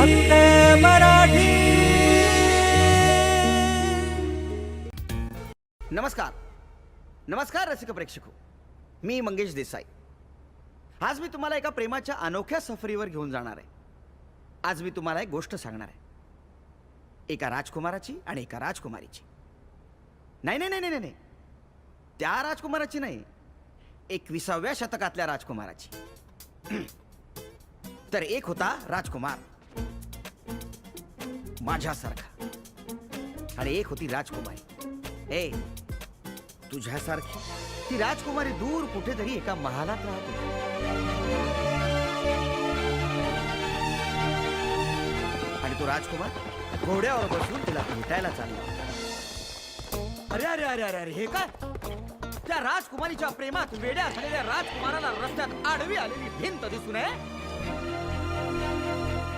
फक्त मराठी. नमस्कार. नमस्कार रसिक प्रेक्षको. मी मंगेश देसाई. आज मी तुम्हाला एका प्रेमाच्या अनोख्या सफरीवर घेऊन जाणार आहे. आज मी तुम्हाला एक गोष्ट सांगणार आहे. एका राजकुमाराची आणि एका राजकुमारीची. नाही नाही नाही नाही नाही. त्या राजकुमाराची नाही. एकविसाव्या शतकातल्या राजकुमाराची. तर एक होता राजकुमार. माझ्यासारखा. आणि एक होती राजकुमारी. ए तुझ्यासारखी. ती राजकुमारी दूर कुठेतरी एका महालात राहत. होती आणि तो राजकुमार घोड्यावर बसून तिला भेटायला चालला. अरे अरे अरे अरे अरे हे काय? त्या राजकुमारीच्या प्रेमात वेड्या झालेल्या राजकुमाराला रस्त्यात आडवी आलेली भिंत दिसून आहे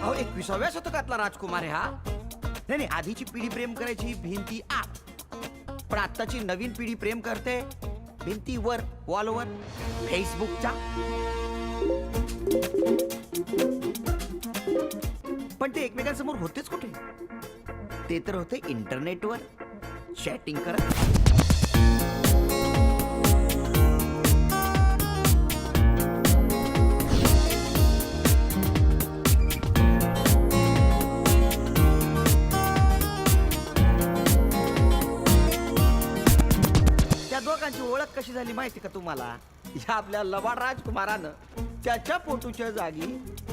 अहो एकविसाव्या शतकातला राजकुमार आहे हा. नाही नाही आधीची पिढी प्रेम करायची भिंती आत पण आत्ताची नवीन पिढी प्रेम करते भिंतीवर वॉलवर फेसबुकच्या पण ते एकमेकांसमोर होतेच कुठे? ते तर होते इंटरनेटवर चॅटिंग करत. झाली माहिती का तुम्हाला? या आपल्या लवाड राजकुमारानं त्याच्या फोटोच्या जागी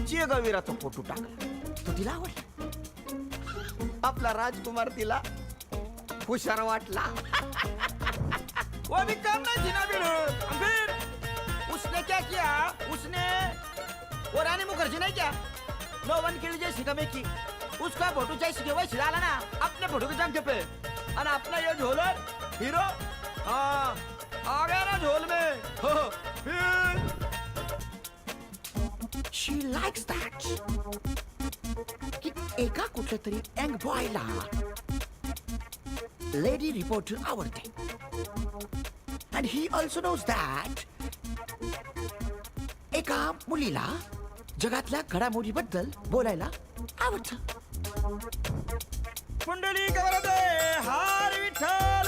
चिगवीराचा फोटो टाकला. तो तिला आवडला. आपला राजकुमार तिला हुशार वाटला. वो भी काम नहीं थी ना फिर. उसने क्या किया? उसने वो रानी मुखर्जी नहीं क्या? नो के लिए सिकमे की उसका फोटो चाहिए सिके वही डाला ना अपने फोटो के जम पे. और अपना ये झोलर हीरो हाँ. आ गया ना झोल में। हो, शी लाइक्स दैट की एका कुठल्या तरी यंग बॉयला लेडी रिपोर्टर आवडते. And he also knows that एका मुलीला जगातल्या घडामोडीबद्दल बोलायला आवडतं. कुंडली गवरदे हार विठ्ठल!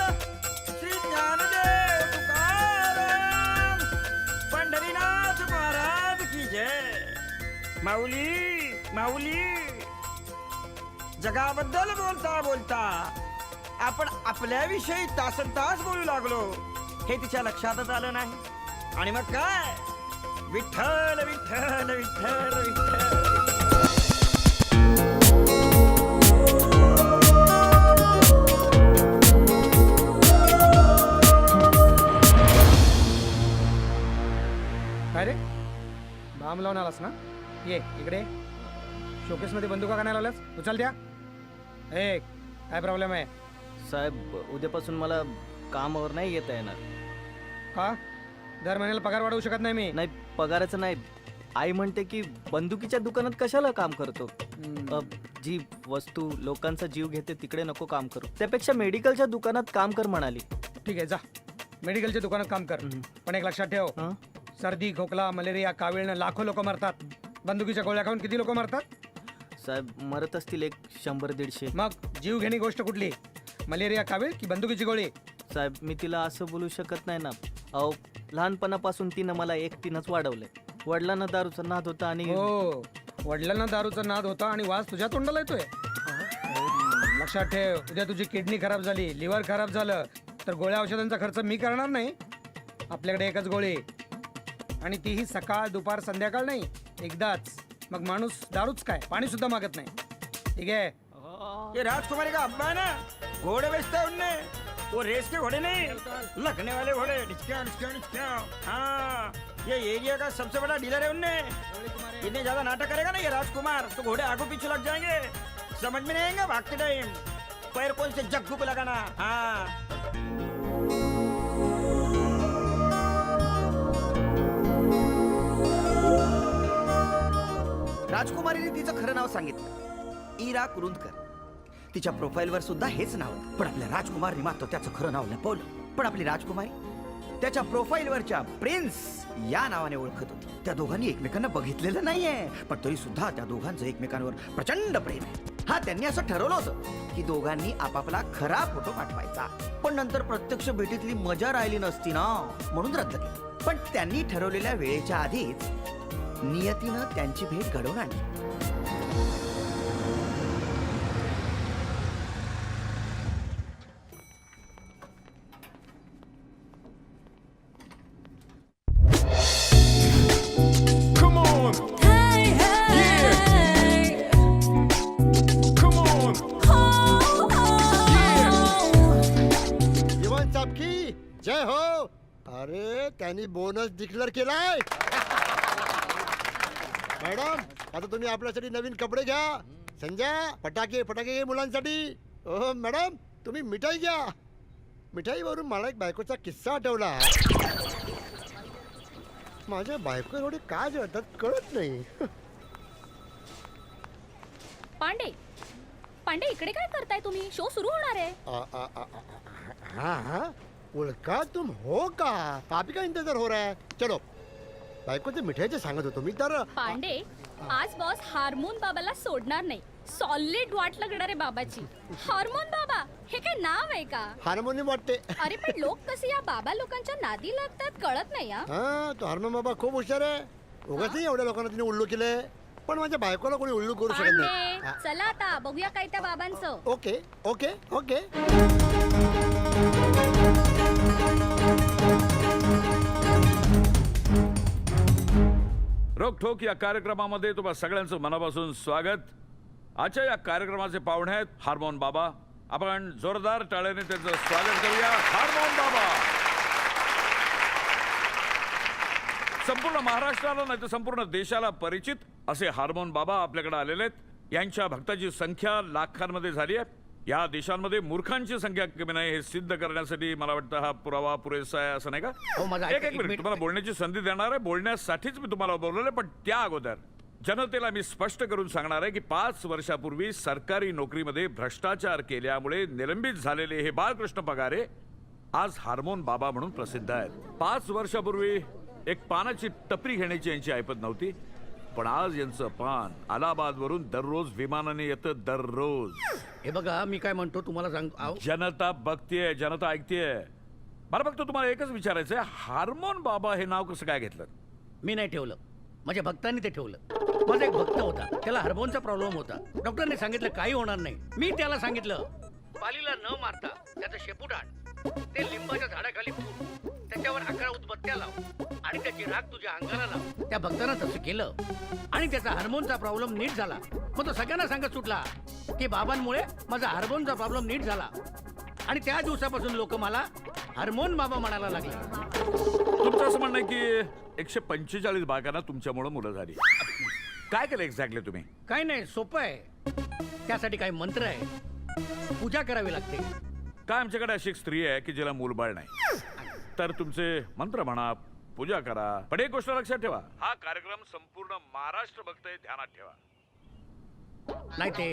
माऊली माऊली. जगाबद्दल बोलता बोलता. आपण आपल्याविषयी तासन तास बोलू लागलो. हे तिच्या लक्षातच आलं नाही. आणि मग काय? विठ्ठल विठ्ठल विठ्ठल विठ्ठल. काय रे? बाम लावून आलास ना? ये इकडे. शोकेसमध्ये बंदुका का नाही लावल्यास उचल द्या. ए काय प्रॉब्लेम आहे? साहेब उद्यापासून मला कामावर नाही येता येणार. का? दर महिन्याला पगार वाढवू शकत नाही मी. नाही पगाराचं नाही. आई म्हणते की बंदुकीच्या दुकानात कशाला काम करतो? अ, जी वस्तू लोकांचा जीव घेते तिकडे नको काम करू. त्यापेक्षा मेडिकलच्या दुकानात काम कर म्हणाली. ठीक आहे जा. मेडिकलच्या दुकानात काम कर. पण एक लक्षात ठेव. हं? सर्दी खोकला मलेरिया कावीळनं लाखो लोक मरतात. बंदुकीच्या गोळ्या खाऊन किती लोक मरतात? साहेब मरत असतील एक शंभर दीडशे. मग जीव घेणी गोष्ट कुठली? मलेरिया कावीळ की बंदुकीची गोळी? साहेब मी तिला असं बोलू शकत नाही ना. अहो लहानपणापासून तिनं मला एकटीनंच वाढवलंय. वडिलांना दारूचा नाद होता आणि हो वडिलांना दारूचा नाद होता आणि वास तुझ्या तोंडाला येतोय. लक्षात ठेव उद्या तुझी किडनी खराब झाली लिव्हर खराब झालं तर गोळ्या औषधांचा खर्च मी करणार नाही. आपल्याकडे एकच गोळी. आणि तीही सकाळ दुपार संध्याकाळ नाही. एकदाच. मग माणूस दारूच काय? पाणी सुद्धा मागत नाही. ठीक आहे? ये राजकुमारी का अब्बा है ना घोड़े बेचता है उनने वो रेस के घोड़े नहीं लगने वाले घोड़े. डिस्काउंट डिस्काउंट डिस्काउंट हाँ. ये एरिया का सबसे बड़ा डीलर है उनने इतने ज्यादा नाटक करेगा ना ये राजकुमार? तो घोड़े आगू पीछे लग जाएंगे. समझ में नहीं आएंगे? भागते टाइम. पैर कौन से जग्गू पे लगाना? हाँ. राजकुमारीने तिचं खरं नाव सांगितलं. इरा कुरुंदकर. तिच्या प्रोफाईलवर सुद्धा हेच नाव पण आपल्या राजकुमारने मात्र त्याचं खरं नाव लपवलं. पण आपली राजकुमारी त्याच्या प्रोफाईलवरच्या प्रिन्स या नावाने ओळखत होती. त्या दोघांनी एकमेकांना बघितलेलं नाहीये. पण तरी सुद्धा त्या दोघांचं एकमेकांवर प्रचंड प्रेम आहे. हा त्यांनी असं ठरवलं होतं की दोघांनी आपापला खरा फोटो पाठवायचा. पण नंतर प्रत्यक्ष भेटीतली मजा राहिली नसती ना? म्हणून रद्द केली. पण त्यांनी ठरवलेल्या वेळेच्या आधीच नियतीनं त्यांची भेट घडवून आणली. जय हो अरे त्यांनी बोनस डिक्लेअर केलाय मॅडम आता तुम्ही आपल्यासाठी नवीन कपडे घ्या. संजय फटाके फटाके घे मुलांसाठी. हो मॅडम तुम्ही मिठाई घ्या. मिठाईवरून मला एक बायकोचा किस्सा आठवला. माझ्या बायको एवढे का जळतात कळत नाही. पांडे पांडे इकडे काय करताय तुम्ही? शो सुरू होणार आहे. आ, आ, आ, आ, हाँ हाँ उल्का तुम हो का? पापी का इंतजार हो रहा है. चलो बायको ते मिठाईचे सांगत होतो मी तर पांडे आज बॉस हार्मोन बाबाला सोडणार नाही. सॉलिड वाट लागणार आहे बाबाची. हार्मोन बाबा हे काय नाव आहे का? हार्मोनियम वाटते. अरे पण लोक कसे या बाबा लोकांच्या नादी लागतात कळत नाही हा? हा तो हार्मोन बाबा खूप हुशार आहे. उगाच नाही एवढ्या लोकांना तिने उल्लू केले. पण माझ्या बायकोला कोणी उल्लू करू शकत नाही. हा, चला आता बघूया काय त्या बाबांचं. Okay okay okay. रोकठोक या कार्यक्रमामध्ये तुम्हा सगळ्यांचं मनापासून स्वागत. आजच्या या कार्यक्रमाचे पाहुणे आहेत हार्मोन बाबा. आपण जोरदार टाळ्याने त्यांचं स्वागत करूया. हार्मोन बाबा! संपूर्ण महाराष्ट्राला नाही तर संपूर्ण देशाला परिचित असे हार्मोन बाबा आपल्याकडे आलेले आहेत. यांच्या भक्ताची संख्या लाखांमध्ये झाली आहे. या देशांमध्ये मूर्खांची संख्या कमी नाही हे सिद्ध करण्यासाठी मला वाटतं हा पुरावा पुरेसा आहे असं नाही का? एक एक मिनिट तुम्हाला बोलण्याची संधी देणार आहे. बोलण्यासाठीच मी तुम्हाला बोलवलं पण त्या अगोदर जनतेला मी स्पष्ट करून सांगणार आहे की पाच वर्षापूर्वी सरकारी नोकरीमध्ये भ्रष्टाचार केल्यामुळे निलंबित झालेले हे बाळकृष्ण पगारे आज हार्मोन बाबा म्हणून प्रसिद्ध आहेत. पाच वर्षापूर्वी एक पानाची टपरी घेण्याची यांची ऐपत नव्हती. पण आज यांचं पान अलाहाबाद वरून दररोज विमानाने येतं दररोज. हे बघा मी काय म्हणतो तुम्हाला सांग आव जनता बघतीये जनता ऐकतीये. मला फक्त तुम्हाला एकच विचारायचंय हार्मोन बाबा हे नाव कसं काय घेतलं? मी नाही ठेवलं. माझ्या भक्तांनी ते ठेवलं. माझा एक भक्त होता त्याला हार्मोनचा प्रॉब्लेम होता. डॉक्टरने सांगितलं काही होणार नाही. मी त्याला सांगितलं पालीला न मारता त्याचं शेपूट आण. ते लिंबाच्या झाडाखाली त्याच्यावर अकरा उदबत्त्या लाव आणि त्याची राख तुझ्या अंगाला लाव. त्या भक्तानं तसं केलं आणि त्याचा हार्मोनचा प्रॉब्लेम नीट झाला. मग तो सगळ्यांना सांगत सुटला की बाबांमुळे माझा हार्मोनचा प्रॉब्लेम नीट झाला. आणि त्या दिवसापासून लोक मला हार्मोन बाबा म्हणायला लागले. तुमचं असं म्हणणं आहे की एकशे पंचेचाळीस बायकांना तुमच्यामुळे मुलं झाली. काय केलं एक्झॅक्टली तुम्ही? काय नाही सोपं आहे. त्यासाठी काही मंत्र आहे. पूजा करावी लागते. काय आमच्याकडे अशी एक स्त्री आहे की जिला मूलबाळ नाही? तर तुमचे मंत्र म्हणा पूजा करा. पण एक गोष्ट लक्षात ठेवा. हा कार्यक्रम संपूर्ण महाराष्ट्र बघतोय ध्यानात ठेवा. नाही ते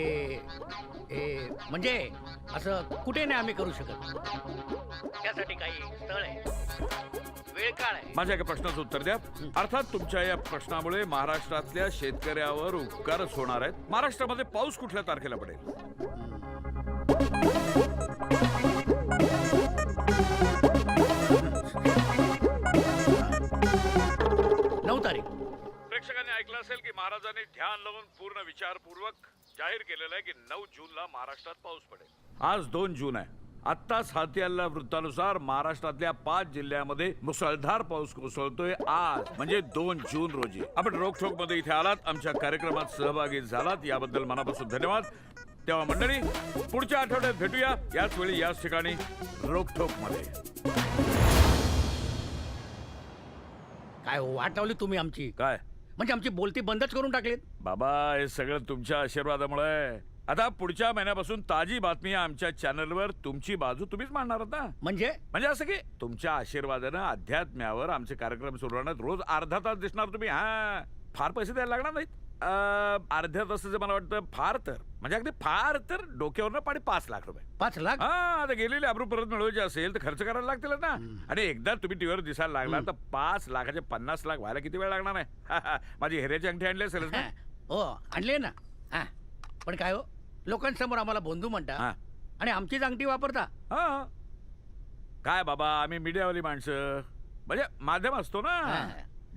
हे म्हणजे असं कुठे नाही आम्ही करू शकत. त्यासाठी काही स्थळ आहे. वेळ काळ आहे. माझ्या एका प्रश्नाचं उत्तर द्या. अर्थात तुमच्या या प्रश्नामुळे महाराष्ट्रातल्या शेतकऱ्यावर उपकारच होणार आहेत. महाराष्ट्रामध्ये पाऊस कुठल्या तारखेला पडेल? असेल की महाराजांनी ध्यान लावून पूर्ण विचारपूर्वक जाहीर केलेलं आहे की नऊ जूनला महाराष्ट्रात पाऊस पडेल. आज दोन जून आहे. आत्ताच हाती आलेल्या वृत्तानुसार महाराष्ट्रातल्या पाच जिल्ह्यामध्ये मुसळधार पाऊस कोसळतोय आज म्हणजे दोन जून रोजी. आपण रोखोकमध्ये इथे आलात आमच्या कार्यक्रमात सहभागी झालात याबद्दल मनापासून धन्यवाद. तेव्हा मंडळी पुढच्या आठवड्यात भेटूया. याच वेळी याच ठिकाणी रोखोकमध्ये काय वाटवली तुम्ही आमची? काय? म्हणजे आमची बोलती बंदच करून टाकलीत. बाबा हे सगळं तुमच्या आशीर्वादामुळे आहे. आता पुढच्या महिन्यापासून ताजी बातमी आमच्या चॅनलवर. तुमची बाजू तुम्हीच मांडणार आहात ना? म्हणजे? म्हणजे असं की तुमच्या आशीर्वादानं अध्यात्म्यावर आमचे कार्यक्रम सुरू राहणार रोज अर्धा तास दिसणार तुम्ही. हा. फार पैसे द्यायला लागणार नाहीत. अर्ध्या तासाचं मला वाटतं फार तर. म्हणजे अगदी फार तर डोक्यावरनं पाणी पाच लाख रुपये. पाच लाख? हा आता गेलेले अब्रू परत मिळवायचे असेल तर खर्च करायला लागतील ना. आणि एकदा तुम्ही टीव्हीवर दिसायला लागला तर पाच लाखाचे पन्नास लाख व्हायला किती वेळ लागणार आहे? माझी हेरेची अंगठी आणली असेल ना? हो. आणले ना. हा. पण काय हो? लोकांसमोर आम्हाला बंधू म्हणता हा. आणि आमचीच अंगठी वापरता? हा. काय बाबा आम्ही मीडियावाली माणसं. म्हणजे माध्यम असतो ना. हा.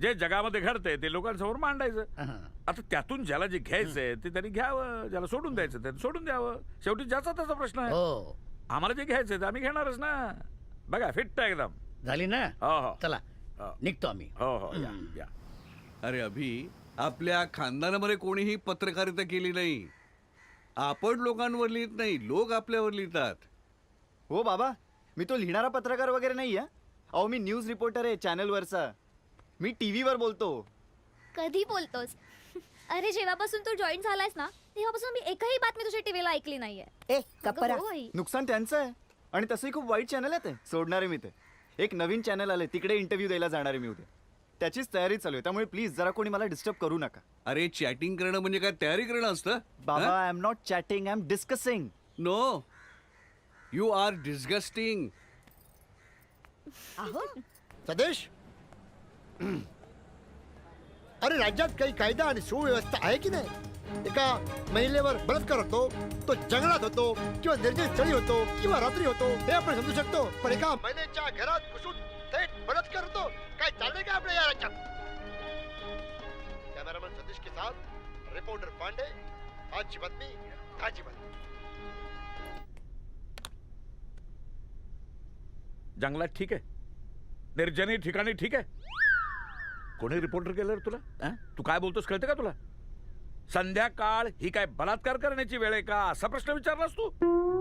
जे जगामध्ये घडतंय ते लोकांसमोर मांडायचं. हा. आता त्यातून ज्याला जे घ्यायचंय ते त्यांनी घ्यावं ज्याला सोडून द्यायचं त्यांनी सोडून द्यावं. शेवटी ज्याचा त्याचा प्रश्न आहे. हो. आम्हाला जे घ्यायचंय ते आम्ही घेणारच ना. बघा फिट्ट एकदम. झाली ना? हो हो. चला. हो. निघतो आम्ही. हो हो या या. अरे अभि आपल्या खानदानामध्ये कोणीही पत्रकारिता केली नाही. आपण लोकांवर लिहित नाही लोक आपल्यावर लिहितात. हो बाबा. मी तो लिहिणारा पत्रकार वगैरे नाही आहे अहो मी न्यूज रिपोर्टर आहे चॅनलवरचा मी टी व्हीवर बोलतो. कधी बोलतोस? अरे जेव्हापासून तू जॉईन झालायस ना तेव्हापासून मी एकही बातमी तुझ्या टीव्हीला ऐकली नाहीये. ए अगं हो आई. नुकसान त्यांचं आहे. आणि तसंही खूप वाईट चॅनल आहे ते सोडणारे मी ते. एक नवीन चॅनल आले तिकडे इंटरव्ह्यू द्यायला जाणार आहे मी उद्या. त्याचीच तयारी चालू आहे त्यामुळे प्लीज जरा कोणी मला डिस्टर्ब करू नका. अरे चॅटिंग करणं म्हणजे काय? तयारी करणं असतं? बाबा I am not chatting I am discussing no you are disgusting सदेश अरे राज्यात काही कायदा आणि सुव्यवस्था आहे की नाही? एका महिलेवर बलात्कार होतो तो जंगलात होतो किंवा निर्जन स्थळी होतो किंवा रात्री होतो हे आपण समजू शकतो. पण एका महिलेच्या घरात घुसून थेट बलात्कार होतो काय चाललंय का आपल्या या राज्यात? कॅमेरामॅन सतीश के साथ रिपोर्टर पांडे आजची बातमी ताजी बातमी. जंगलात ठीक आहे. निर्जनी ठिकाणी ठीक आहे. कोणी रिपोर्टर केलं रे तुला? अं? तू काय बोलतोस कळतं का तुला? संध्याकाळ ही काय बलात्कार करण्याची वेळ आहे का? असा प्रश्न विचारलास तू?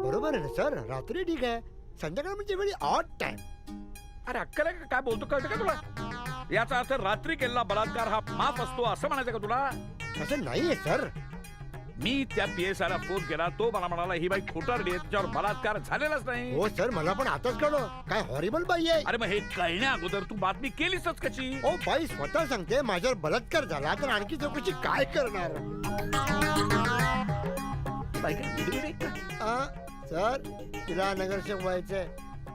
बरोबर आहे ना सर. रात्री ठीक आहे. संध्याकाळ म्हणजे वेळी ऑट टाइम अरे अक्कल आहे का? काय बोलतो कळतं का तुला? याचा अर्थ रात्री केलेला बलात्कार हा माफ असतो असं म्हणायचं का तुला? तसं नाहीये सर. मी त्या पी एस आयला फोन केला तो मला म्हणाला ही बाई खोटारडी आहे तिच्यावर बलात्कार झालेलाच नाही. हो सर मला पण आताच कळलं. काय हॉरिबल बाई आहे. अरे मग हे कळण्या अगोदर तू बातमी केलीसच कशी? ओ बाई स्वतः सांगते माझ्यावर बलात्कार झाला तर आणखी चौकशी काय करणार? बाई काय बिडबिड आहे का? आ, सर तिला नगरसेवक व्हायचंय.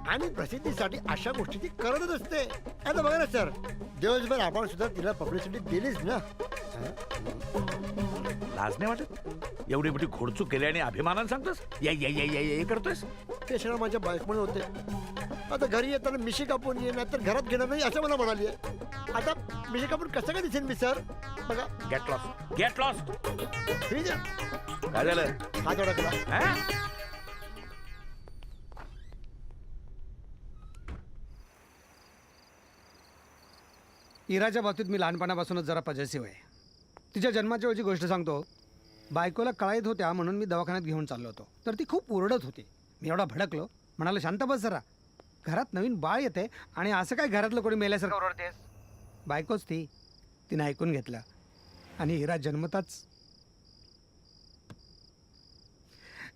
आणि प्रसिद्धीसाठी अशा गोष्टी ती करतच असते. आता बघा ना सर दिवसभर आपण सुद्धा तिला पब्लिसिटी दिलीच ना? लाज नाही वाटत? एवढी मोठी घोडचूक केली आणि अभिमानानं सांगतोस? या या या या या करतोस ते क्षण माझ्या बायकोमुळे होते. आता घरी येताना मिशी कापून ये तर घरात घेणार नाही असं मला म्हणाली आता मिशी कापून कसं काय दिसेल मी सर? बघा. गेट लॉस गेट लॉस ठीक आहे. काय झालं? हात हा? इराच्या बाबतीत मी लहानपणापासूनच जरा पजेसिव्ह आहे. तिच्या जन्माच्या वेळची गोष्ट सांगतो. बायकोला कळायत होत्या म्हणून मी दवाखान्यात घेऊन चाललो होतो. तर ती खूप ओरडत होती. मी एवढा भडकलो. म्हणालो शांत बस जरा. घरात नवीन बाळ येते आणि असं काय घरातलं कोणी मेल्यासारखं ओरडतेस? बायकोच ती. तिनं ऐकून घेतलं. आणि इरा जन्मताच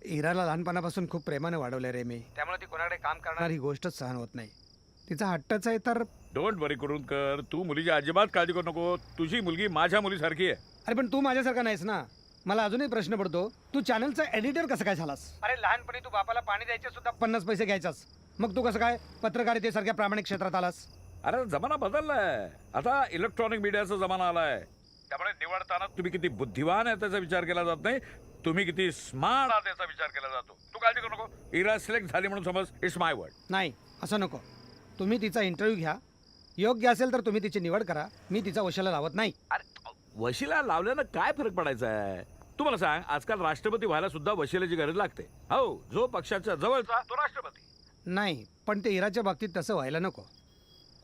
इराला लहानपणापासून खूप प्रेमाने वाढवलं रे मी. त्यामुळे ती कोणाकडे काम करणार? ही गोष्टच सहन होत नाही. तिचा हट्टच आहे तर डोंट वरी करून कर तू मुलीची अजिबात काळजी करू नको. तुझी मुलगी माझ्या मुलीसारखी आहे. अरे पण तू माझ्यासारखा नाहीस ना. मला अजूनही प्रश्न पडतो. तू चॅनलचा एडिटर कसं काय झालास? अरे लहानपणी तू बापाला पाणी द्यायचे सुद्धा पन्नास पैसे घ्यायचास. मग तू कसं काय पत्रकारितेसारख्या प्रामाणिक क्षेत्रात आलास? अरे जमाना बदललाय. आता इलेक्ट्रॉनिक मीडियाचा जमाना आलाय. त्यामुळे निवडताना तुम्ही किती बुद्धिवान आहे त्याचा विचार केला जात नाही. तुम्ही किती स्मार्ट आहात याचा विचार केला जातो. तू काळजी करू नको. इरा सिलेक्ट झाली म्हणून समज इट्स माय वर्ड नाही असं नको. तुम्ही तिचा इंटरव्ह्यू घ्या. योग्य असेल तर तुम्ही तिची निवड करा. मी तिचा वशाला लावत नाही. वशिला लावल्यानं काय फरक पडायचा आहे? तुम्हाला सांग आजकाल राष्ट्रपती व्हायला सुद्धा वशिलाची गरज लागते. हो जो पक्षाच्या जवळचा तो राष्ट्रपती. नाही पण ते इराच्या बाबतीत तसं व्हायला नको.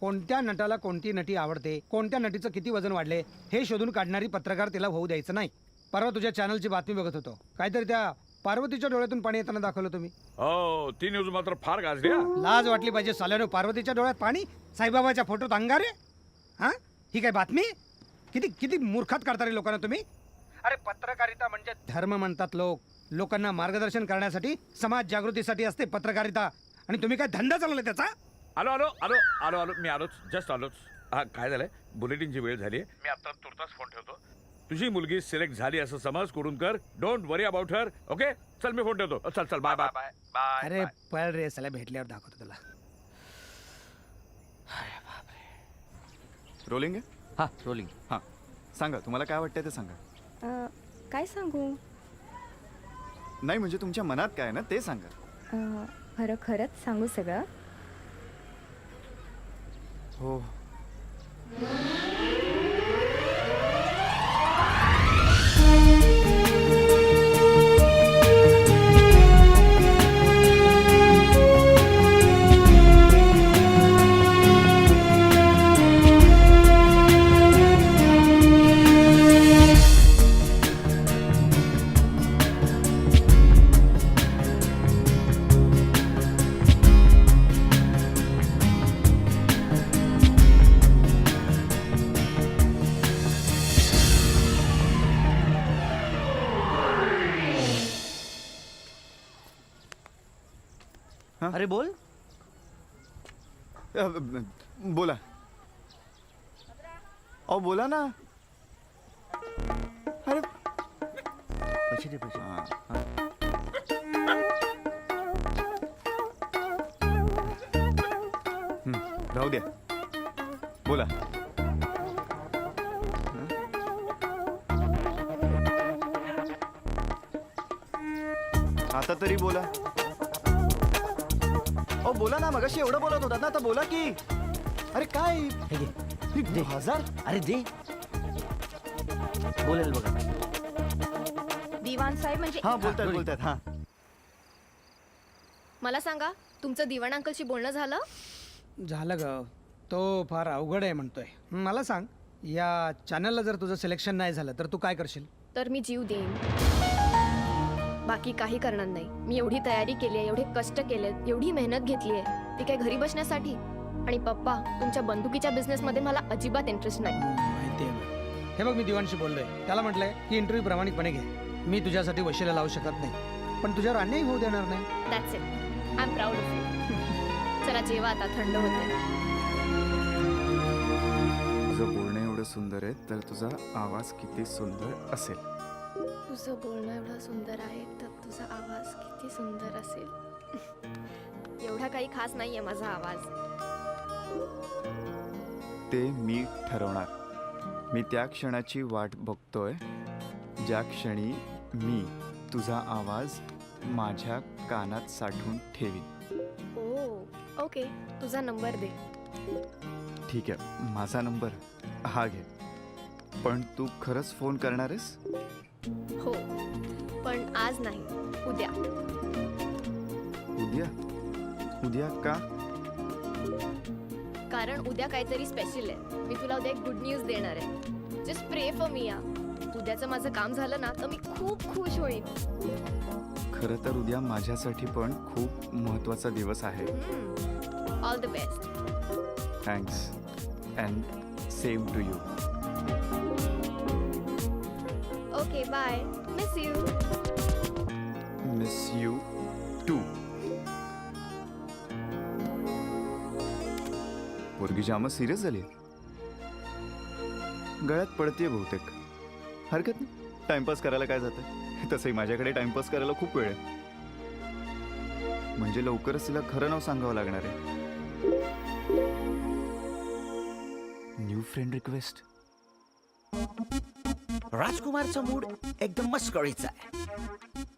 कोणत्या नटाला कोणती नटी आवडते कोणत्या नटीचं किती वजन वाढले हे शोधून काढणारी पत्रकार तिला होऊ द्यायचं नाही. परवा तुझ्या चॅनलची बातमी बघत होतो. काहीतरी त्या पार्वतीच्या डोळ्यातून पाणी येताना दाखवलं तुम्ही. हो ती न्यूज मात्र फार गाजली हा. लाज वाटली पाहिजे साल्यानो पार्वतीच्या डोळ्यात पाणी? साईबाबाच्या फोटोत अंगारे? हा? ही काय बातमी? किती किती मूर्खात काढता रे लोकांना तुम्ही? अरे पत्रकारिता म्हणजे धर्म म्हणतात लोक. लोकांना मार्गदर्शन करण्यासाठी समाज जागृतीसाठी असते पत्रकारिता. आणि तुम्ही काय धंदा चालवला त्याचा? आलो आलो आलो आलो आलो. मी आलोच जस्ट आलोच. हा काय झालंय? बुलेटिनची वेळ झाली मी आता तुर्तास फोन ठेवतो. तुझी मुलगी सिलेक्ट झाली असं समज Kurundkar. Don't worry about her okay चल मी फोन देतो चल चल बाय बाय अरे पळ रे सला भेटल्यावर दाखवतो तुला. रोलिंग आहे? हा रोलिंग हां. सांगा तुम्हाला काय वाटतंय ते सांगा. काय सांगू? नाही म्हणजे तुमच्या मनात काय आहे ना ते सांगा. खरं खरंच सांगू सगळं? हो. अरे बोल. अ, ब- ब- बोला. अहो बोला ना. अरे. पैसे दे पैसे. हां, हां. राहू द्या. बोला. हं? आता तरी बोला. अहो बोला ना मगाशी एवढं बोलत होता ना आता बोला की. अरे काय? हे हजार? अरे दे. बोलेल बघा. दिवाण साहेब म्हणजे हा बोलतायत बोलतायत हा. मला सांगा तुमचं दिवाण अंकलशी बोलणं झालं? झालं ग. तो फार अवघड आहे म्हणतोय. मला सांग या चॅनलला जर तुझं सिलेक्शन नाही झालं तर तू काय करशील? तर मी जीव देईन. बाकी काही करणार नाही. मी एवढी तयारी केली आहे एवढे कष्ट केले एवढी मेहनत घेतली आहे. ती काय घरी बसण्यासाठी? आणि पप्पा तुमच्या बंदुकीच्या बिझनेसमध्ये मला अजिबात इंटरेस्ट नाही. माहिती आहे हे बघ मी दिवाणशी बोललोय. त्याला म्हटलंय की इंटरव्ह्यू प्रामाणिकपणे घे. मी तुझ्यासाठी वशिला लावू शकत नाही. पण तुझ्यावर अन्याय होऊ देणार नाही. That's it I am proud of you चला जेवा आता थंड होते तुझं बोलणं एवढं सुंदर आहे तर तुझा आवाज किती सुंदर असेल. तुझं बोलणं एवढं सुंदर आहे तर तुझा आवाज किती सुंदर असेल. एवढा काही खास नाहीये माझा आवाज. ते मी ठरवणार. मी त्या क्षणाची वाट बघतोय ज्या क्षणी मी तुझा आवाज माझ्या कानात साठवून ठेवीन. Oh okay. तुझा नंबर दे. ठीक आहे माझा नंबर हा घे. पण तू खरंच फोन करणार आहेस? हो पण आज नाही उद्या. उद्या? उद्या का? कारण उद्या काहीतरी स्पेशल आहे. मी तुला उद्या एक गुड न्यूज देणार आहे. जस्ट प्रे फॉर मी या उद्याचं माझं काम झालं ना तर मी खूप खुश होईन. खरं तर उद्या माझ्यासाठी पण खूप महत्त्वाचा दिवस आहे. All the best thanks and same to you bye miss you miss you too पोरगी जाम सिरियस झाली गळ्यात पडतीये बहुतेक. हरकत नाही. टाइमपास करायला काय जातं तसंही माझ्याकडे टाइमपास करायला खूप वेळ आहे. म्हणजे लवकरच तिला खरं नाव सांगावं लागणार आहे. न्यू फ्रेंड रिक्वेस्ट राजकुमारचा मूड एकदम मस्कळीचा आहे.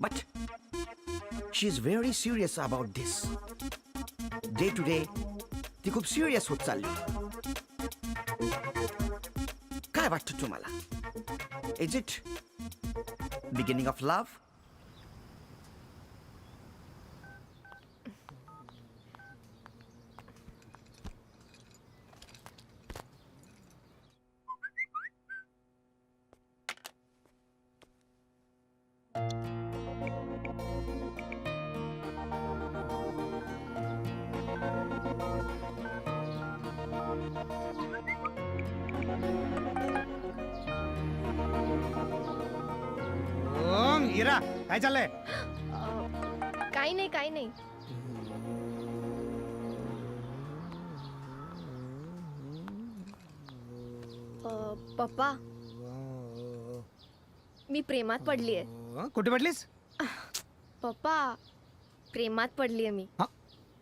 But she is very serious about this day today ती खूप सिरियस होत चालली. काय वाटतं तुम्हाला? Is it beginning of love Om, Ira काय चाललंय? काही नाही काही नाही. अ, पप्पा मी प्रेमात पडलीये. अं, कुठे म्हटलीस पप्पा प्रेमात पडलीये मी. हा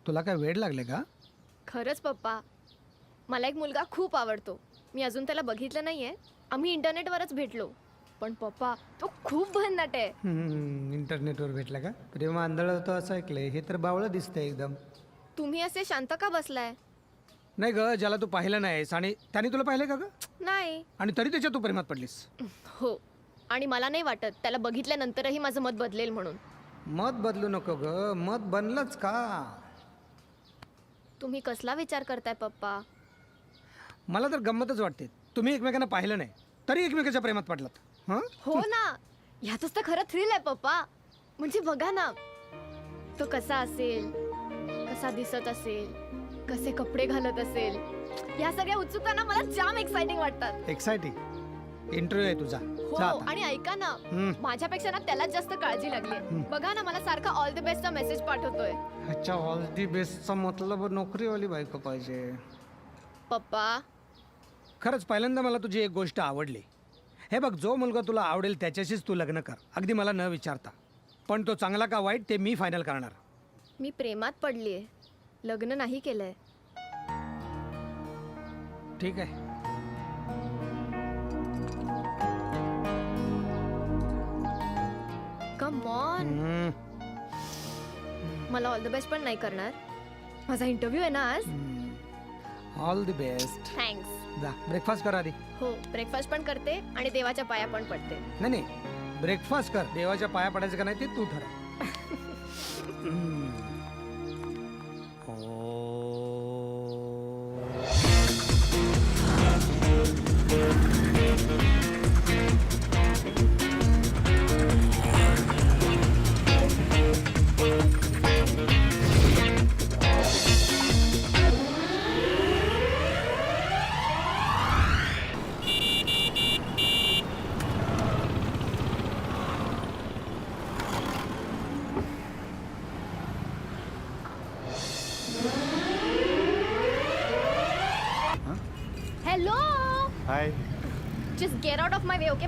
तुला काय वेळ लागले का? खरंच पप्पा. मला एक मुलगा खूप आवडतो. मी अजून त्याला बघितलं नाहीये. आम्ही इंटरनेटवरच भेटलो. पण पप्पा तो खूप भन्नाट आहे. हम्म, इंटरनेटवर भेटला का? प्रेम आंधळ होतं असं ऐकलंय. हे तर बावळं दिसतंय एकदम. तुम्ही असे शांत का बसलाय? नाही ग ज्याला तू पाहिलं नाहीस आणि त्याने तुला पाहिलं का ग? नाही. आणि तरी त्याच्या तू प्रेमात पडलीस. हो. आणि मला नाही वाटत त्याला बघितल्यानंतरही माझं मत बदलेल म्हणून. मत बदलू नको ग. मत बनलंच का? तुम्ही कसला विचार करताय पप्पा? मला तर गंमतच वाटते. तुम्ही एकमेकांना पाहिलं नाही तरी एकमेकाच्या प्रेमात पडलात. हं? हो ना. ह्यातच तर खरं थ्रिल आहे पप्पा. म्हणजे बघा ना तो कसा असेल कसा दिसत असेल कसे कपडे घालत असेल या सगळ्या उत्सुकताना मला जाम एक्साइटिंग वाटतात. एक्साइटिंग इंटरव्ह्यू आहे तुझा. हो आता. आणि ऐका ना हम्म. माझ्यापेक्षा ना त्यालाच जास्त काळजी लागली बघा ना मला सारखा ऑल द बेस्टचा मेसेज पाठवतोय. अच्छा ऑल दी बेस्टचा मतलब नोकरीवाली बायको पाहिजे. पप्पा खरंच पहिल्यांदा मला तुझी एक गोष्ट आवडली. हे बघ जो मुलगा तुला आवडेल त्याच्याशीच तू लग्न कर. अगदी मला न विचारता. पण तो चांगला का वाईट ते मी फायनल करणार. मी प्रेमात पडलीये. लग्न नाही केलंय. ठीक आहे. Come on. मला ऑल द बेस्ट पण नाही करणार. माझा इंटरव्ह्यू आहे ना आज. All the best. थँक्स. जा ब्रेकफास्ट कर आधी. हो ब्रेकफास्ट पण करते आणि देवाच्या पाया पण पडते. नाही नाही ब्रेकफास्ट कर. देवाच्या पाया पडायचं का नाही ते तू ठरव.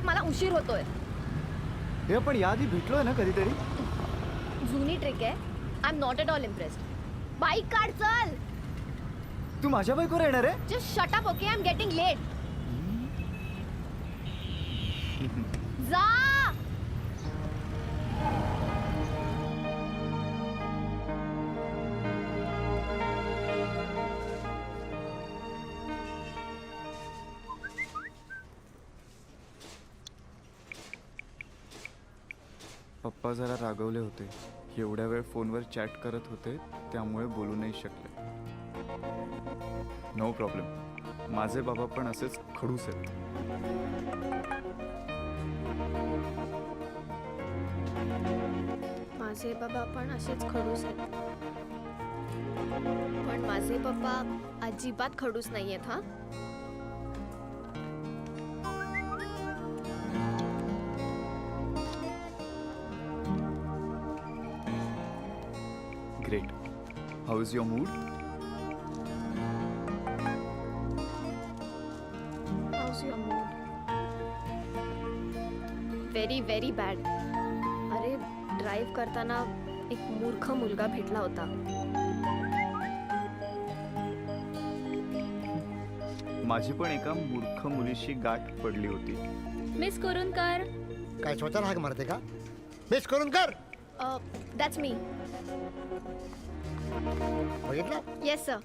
ओके मला उशीर होतोय. हे आपण याआधी भेटलोय ना कधीतरी? जुनी ट्रिक आहे. I am not at all impressed bike काढ चल. तू माझ्या बाईकवर येणार आहे? Just shut up okay I am getting late पप्पा जरा रागवले होते. एवढ्या वेळ फोनवर चॅट करत होते त्यामुळे बोलू नाही शकले. नो प्रॉब्लेम माझे बाबा पण असेच खडूस आहेत. माझे बाबा पण असेच खडूस आहेत. पण माझे पप्पा अजिबात खडूस नाहीयेत हा. Great how is your mood How's your mood? Very very bad अरे ड्राईव्ह करताना एक मूर्ख मुलगा भेटला होता. माझी पण एका मूर्ख मुलीशी गाठ पडली होती. मिस करून कर काय स्वतः हाक मारते का? बेस करून कर दॅट्स मी बघितलं येस सर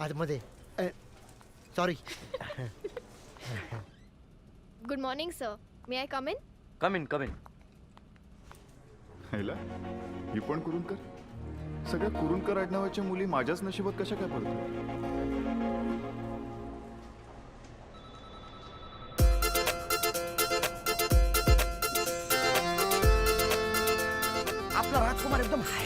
आतमध्ये sorry good morning sir may I come in come in come in हैला ही पण करून कर सगळ्या कुरुणकर आडनावाच्या मुली माझ्याच नशिबात कशा काय पडतात?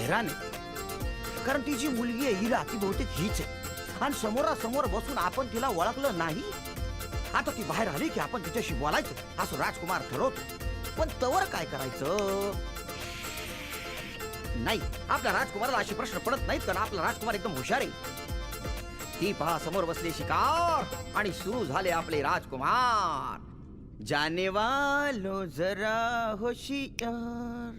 हैराण आहे कारण ती जी मुलगी आहे हिला ती बहुतेक हीच आहे. आणि समोरासमोर बसून आपण तिला ओळखलं नाही. आता ती बाहेर आली की आपण तिच्याशी बोलायचं असं राजकुमार ठरवतो. पण तवर काय करायचं? नाही आपल्या राजकुमाराला असे प्रश्न पडत नाहीत कारण आपला राजकुमार एकदम हुशार आहे. ती पहा समोर बसले शिकार आणि सुरू झाले आपले राजकुमार. जाने वालो जरा होशियार.